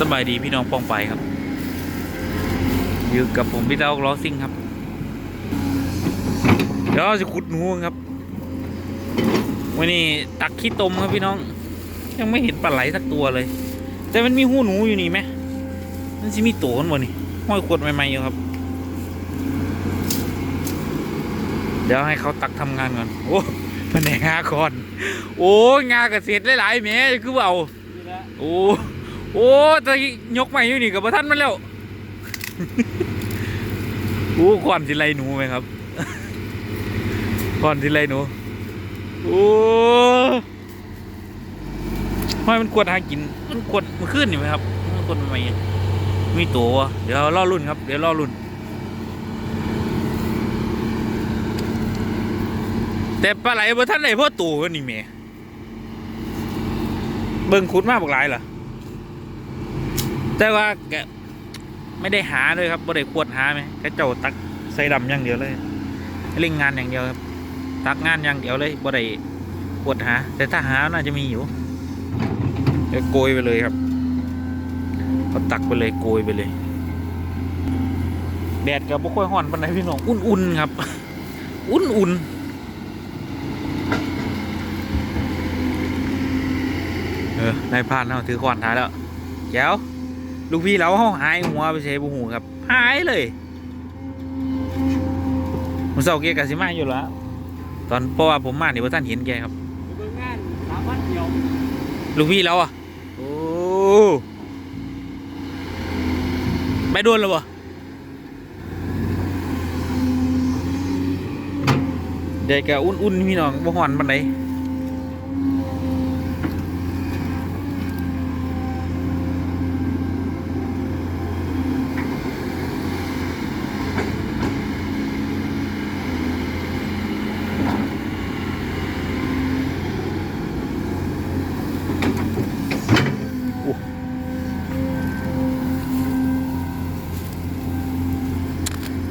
สบายดีพี่น้องป้องไปครับ อยู่กับผมพี่เต้าล้อซิ่งครับ เดี๋ยวเราจะขุดหนูครับ วันนี้ตักขี้ตมครับพี่น้อง ยังไม่เห็นปลาไหลสักตัวเลย แต่มันมีหูหนูอยู่นี่ไหมมันจะมีตัวกันบ่นี่ห้อยขวดใหม่ๆอยู่ครับ เดี๋ยวให้เขาตักทำงานก่อน โอ้แผนงาก่อน โอ้งาเกษตรหลายๆแหม่คือเบาโอ้ โอ้แตะยกใหม่อยู่นี่กับท่านมันแล้วโอ้ก่อนสิไรหนูไหมครับก่อนสิไรหนูโอ้ห้อยมันกวดหากิน มันกวดมันขึ้นอยู่ไหมครับ มันกวดใหม่มีตัว เดี๋ยวล่อรุ่นครับ เดี๋ยวล่อรุ่น แต่ปลาไหลบ่ท่านไหนพ่อตู่กันนี่แม่เบิ่งขุดมากบอกหลายเหรอ แต่ว่าแกไม่ได้หาเลยครับบ่ได้ขวดหาไหมแค่เจ้าตักใส่ดำอย่างเดียวเลยเล่งงานอย่างเดียวครับ ตักงานอย่างเดียวเลยบ่ได้ขวดหา แต่ถ้าหาน่าจะมีอยู่เดี๋ยวโกยไปเลยครับเอาตักไปเลยโกยไปเลย แดดกับบ่ค่อยร้อนปานใดพี่น้องอุ่นๆครับ อุ่นๆเออนายพานเอาถือขวานท้ายแล้วแจ๋ว ลูกพี่เราเขาหายหัวไปเสบูหูครับ หายเลยผมเศร้าเกยกับสิมาอยู่แล้วตอนเพราะว่าผมมาเนี่ยว่าท่านเห็นแกครับลูกพี่เราอะโอ้ไปโดนแล้วบ่เด็กก็อุ่นๆพี่น้องบ่หอนปันได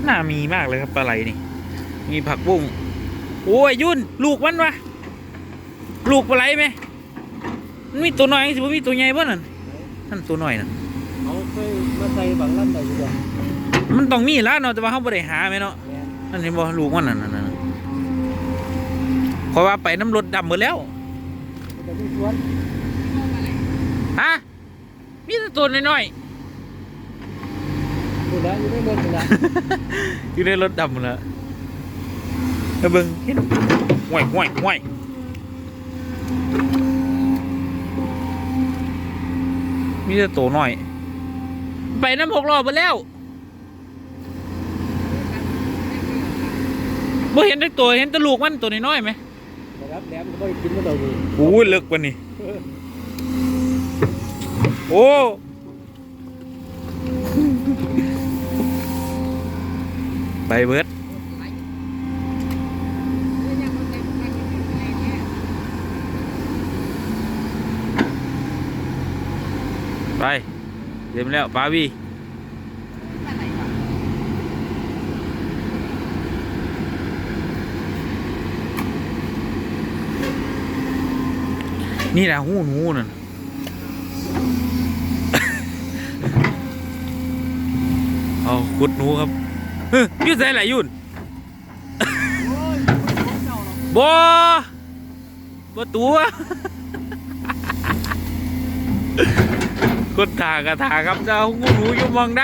น่ามีมากเลยครับปลาไหลนี่ มีผักบุ้งโอ้ยยุ่นลูกมันวะลูกปลาไหลไหมมันมีตัวน้อยสิบ่มีตัวใหญ่บ่นั่นนั่นตัวน้อยน่ะเขาเคยมาใส่บางลำได้อยู่เดียวมันต้องมีแล้วเนาะแต่ว่าเขาบ่ได้หาไหมเนาะแม่นนั่นเห็นบ่ลูกมันนั่นนั่นนั่นเพราะว่าไปน้ำรถดำหมดแล้วมันจะมีสวนฮะมีแต่ตัวน้อย อยู่แล้วอยู่ในรถอยู่แล้วๆอยู่ในรถดำหมดแล้วแล้วเบิ่งเห็นห่วยห่วยห่วยมีแต่ตัวน้อย ไปน้ำหกรอบไปแล้วบ่เห็นแต่ตัวเห็นแต่ลูกมันตัวน้อยๆไหมนะครับแหลมก็ไม่ได้กินมันเราอยู่โอ้ยเลิกกว่านี่โอ้ ไปเบิดไปเดี๋ยวมแล้วปาวีนี่แหละหูหนูนั่นเอาขุดหนูครับ ฮ้ยอยุ่ใส่ไหลยุ่นโอ้ยของเจ้าเนบ่บ่ตัวคนถากระถาครับเจ้าหูหนูอยู่มองใด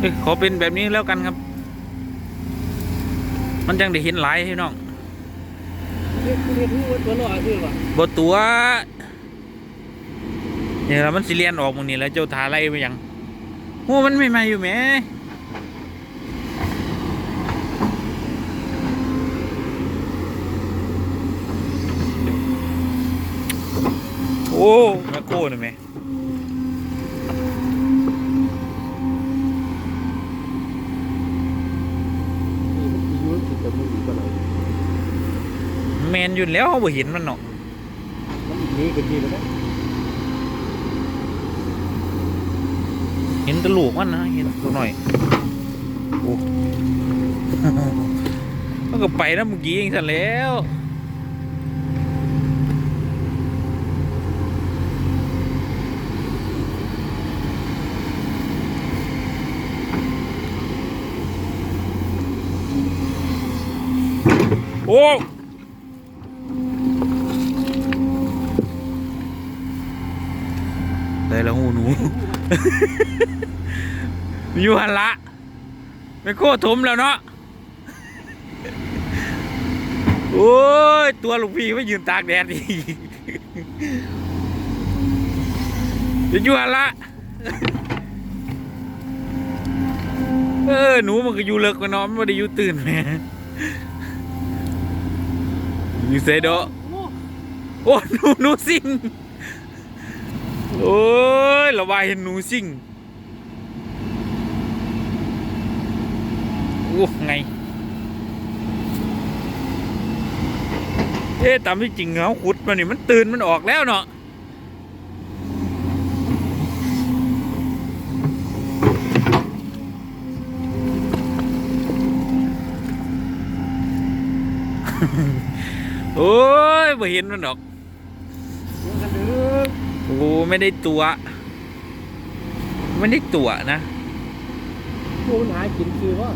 เอ้ขอเป็นแบบนี้แล้วกันครับ มันจังได้เห็นหลายพี่น้อง บตัวเนี่ยมันสิเลียนออกมึงนี่แล้วเจ้าทาไล่ไปยังหัวมันไม่มาอยู่แหมโอ้แม่โก้นี่แม่นี่มันสิอยู่ติดกับมืออยู่กันเลย แมนอยู่แล้วเขาบ่เห็นมันเนาะมันหนีกันดีแล้วนะเห็นตะลูกมันนะเห็นตัวหน่อยโอ้มันก็ไปนะเมื่อกี้เองซะแล้วโอ้ อยู่หันละไม่โคตรถมแล้วเนาะโอ้ย ตัวลูกพี่ไม่ยืนตากแดดอีกอยู่หันละเออหนูมันก็อยู่เลิกกว่านาะมันไม่ได้อยู่ตื่นแม่อยู่เซโดโอ้หนูหนูซิง โอ้ยระบายเห็นหนูซิ่งโอ้ไง เอ๊ะตามที่จริงเขาขุดมันนี่มันตื่นมันออกแล้วเนาะโอ้ยไม่เห็นมันดอกกันเด้อ โอ้ไม่ได้ตัว ไม่ได้ตัวนะพวกมันหากินคือว่า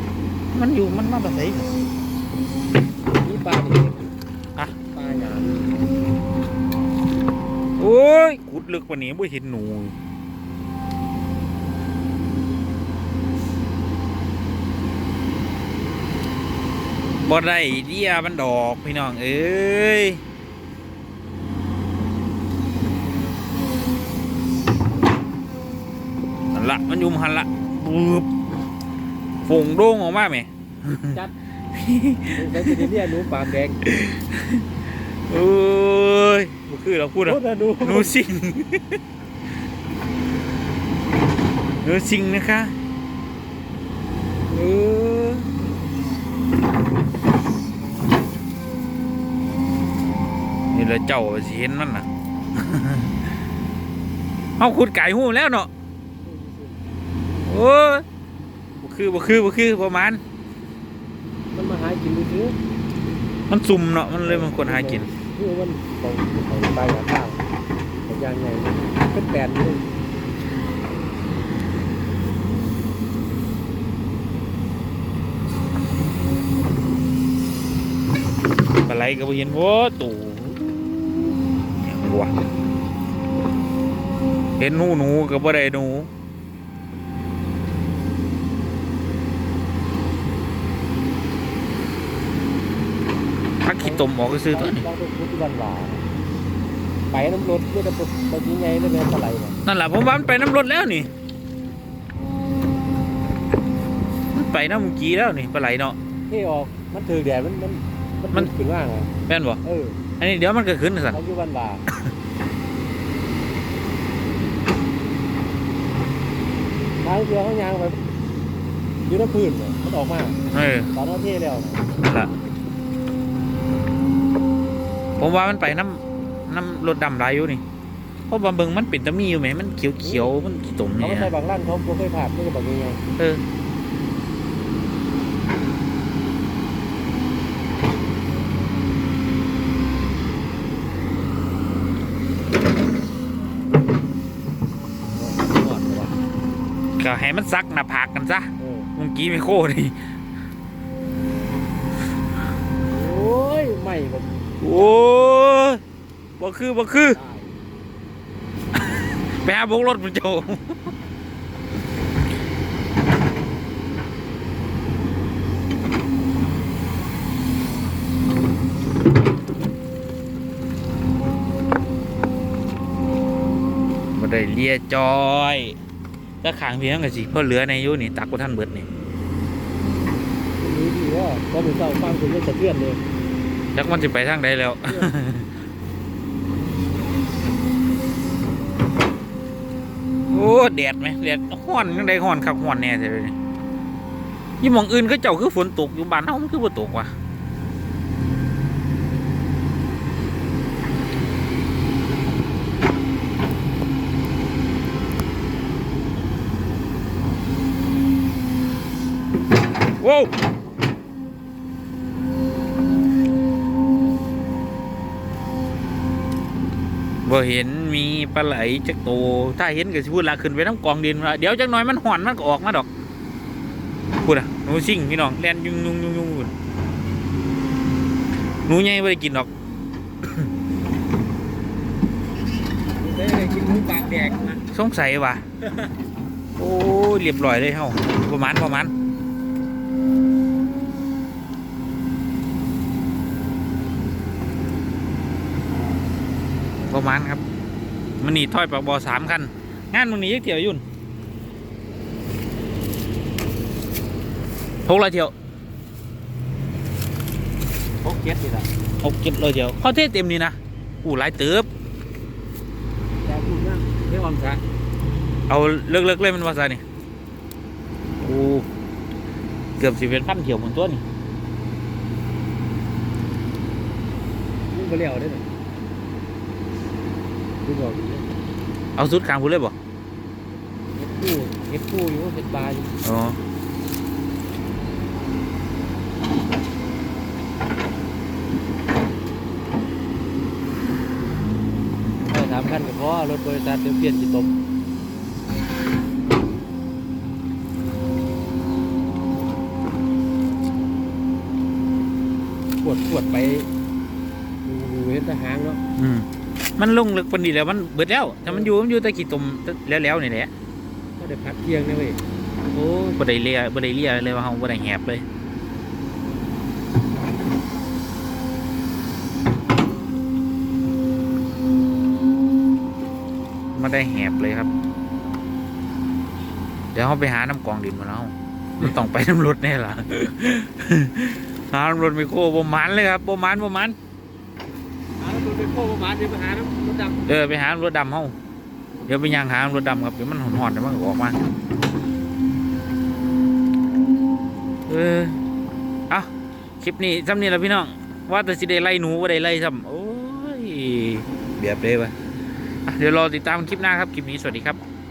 มันอยู่มันมาแบบไหนมีปลาดิอะปลาหยามโอ้ยขุดลึกกว่านี้ไม่เห็นหนูบ่ได้เดียมันดอกพี่น้องเอ้ย หัน ละมันอยุ่มหันละบึบฝงโด่งออกมาไหมจัดใช้จะเรียกหนูปากแดงเอ้ยบ่คือเราพูดอะโคตรหนูหนูสิงหนูสิงนะคะเออนี่แหละเจ้าสิเห็นมันน่ะ เอาขุดไก่หูแล้วเนาะ โอ้ยบ่คือบ่คือบ่คือประมาณมันมาหากินซื้อมันซุ่มเนาะมันเลยมันควรหากินคือมันของของใบกับข้าวของยางใหญ่เป็นแปดเลยปลาไหลก็บ่เห็นโอ้ตู่ยังวะเห็นหนูหนูก็บ่ได้หนู ขี้ตมออกก็ซื้อตัวนี้ต้องไปพุทธวันหวาไปน้ำรถเพื่อจะไปไปยังไงแล้วเป็นอะไรวะนั่นแหละผมว่ามันไปน้ำรถแล้วนี่มันไปน้ำเมื่อกี้แล้วนี่ปลาไหลเนาะเท่ออกมันถือแดดมันมันมัมันนขึ้นว่างอะแม่นบ่เอออันนี้เดี๋ยวมันก็ขึ้นสันเขาอยู่วันหวาทางเรือเขายางไปอยู่น้ำพื้นเนี่ยมันออกมาเออตอนนั้นเท่แล้วนะนั่นล่ะ ผมว่ามันไปน้ำน้ำรถดำไรอยู่นี่เพราะบาเบิงมันเป็นตะมีอยู่ไหมมันเขียวเขียวๆมันขี้ตมเขาเนี่ไม่ยใช่บางร้านเขาเขาเคยผ่านไม่ใช่บางยังไงเออก็ให้มันซักหน้าผากกันซะเออเมื่อกี้ไม่โคตรนี่โอ้ยไม่แบบ โอ้ยบ่คือบ่คือ ไปหาบกรถมันโจบ่ได้เลียจอยก็ขางเพียงกันสิเพราะเหลือในยุนี่ตักว่าท่านเบิดนี่รู้ดีว่าก็มือเศร้าฟังคุณจะสะเทือนเลย จักมันจะไปทางใดแล้ว โอ้แดดไหมแดดห้อนยังไดห้อนคักห้อนแน่เลยนี่ยี่หมองอื่นก็เจ้าคือฝนตกอยู่บ้านเฮามันคือบ่ตกว่ะโว้ว บ่เห็นมีปลาไหลจักโตวถ้าเห็นก็สิพูดละขึ้นไปน้ำกองดินว่าเดี๋ยวจักหน่อยมันห่อนมันก็ออกมาดอกพูดอะหนูซิ่งพี่น้องแล่นยุ่งยุ่งยุ่งยุ่งพูดหนูใหญ่ไม่ได้กินดอกได้เลยกินหมูปากแดกนะสงสัยว่ะโอ้ยเรียบร้อยเลยเฮาประมาณประมาณ ประมาณครับมันนี่ถ้อยปากบอสามคัน งานมึงนี้ยักเที่ยวอยุ่นหกร้อยเที่ยวพกเก็ตนี่แหละหกเจ็ดร้อยเที่ยวเขาเทศเต็มนี่นะอู้หลายเติบแต่พูดว่าไม่ออมซะเอาเลิกๆเลยมันว่าซะนี่โอ้เกือบสิบเป็นพันเที่ยวหมดตัวนี่มึงไปเลี้ยวได้ไหม กูบอกอยู่เนี่ยเอาสุดกลางพูดเลยบ่เฮ็ดคู่เฮ็ดคู่อยู่เฮ็ดบาร์อยู่อ๋อได้สามคันก็พอรถบริษัทเดี๋ยวเปลี่ยนสิตมปวดปวดไปดูเห็นทหารเนาะ อืม มันลงลึกปานนี้แล้วมันเบิดแล้วแต่มันอยู่มันอยู่แต่กี่ตุ่มแล้วๆนี่แหละก็ได้พักเที่ยงนะเว้ยโอ้ยบ่ได้เลียบ่ได้เลียเลยว่าเฮาบ่ได้แหบเลยมาได้แหบเลยครับ เดี๋ยวเขาไปหาน้ำกองดินมาแล้วมันต้องไปน้ำรถแน่ล่ะหาน้ำรถไมโครประมาณเลยครับประมาณประมา ณหาแล้วตัวเป็นโค้ปะมาเดี๋ยวไปหาน้ำรถดำเออไปหารถดำเฮาเดี๋ยวไปย่างหารถดำครับเดี๋ยวมันหอนๆเดี๋ยวมันก็ออกมาเออเอาคลิปนี้ซ้ำนี่แล้วพี่น้อง ว่าแต่สิได้ไล่หนูว่าได้ไล่ซ้ำโอ้ยเบียบเลยวะเดี๋ยวรอติดตามคลิปหน้าครับ คลิปนี้สวัสดีครับ